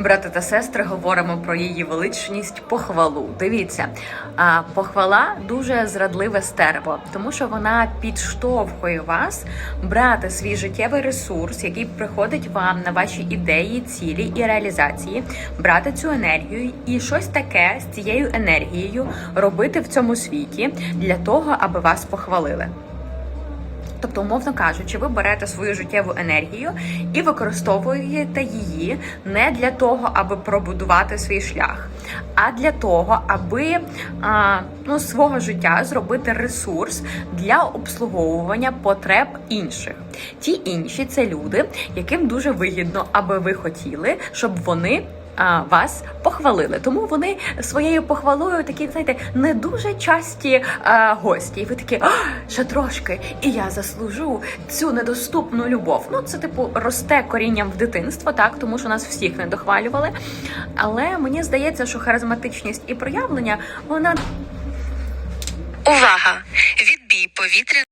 Брати та сестри, говоримо про її величність похвалу. Дивіться, похвала дуже зрадливе стерво, тому що вона підштовхує вас брати свій життєвий ресурс, який приходить вам на ваші ідеї, цілі і реалізації, брати цю енергію і щось таке з цією енергією робити в цьому світі для того, аби вас похвалили. Тобто, умовно кажучи, ви берете свою життєву енергію і використовуєте її не для того, аби пробудувати свій шлях, а для того, аби ну, свого життя зробити ресурс для обслуговування потреб інших. Ті інші це люди, яким дуже вигідно, аби ви хотіли, щоб вони. А, Вас похвалили, тому вони своєю похвалою такі, знаєте, не дуже часті а, гості. І ви такі, «А, ще трошки, і я заслужу цю недоступну любов. Ну, це типу росте корінням в дитинство, так тому що нас всіх не дохвалювали. Але мені здається, що харизматичність і проявлення вона Увага! Відбій повітря.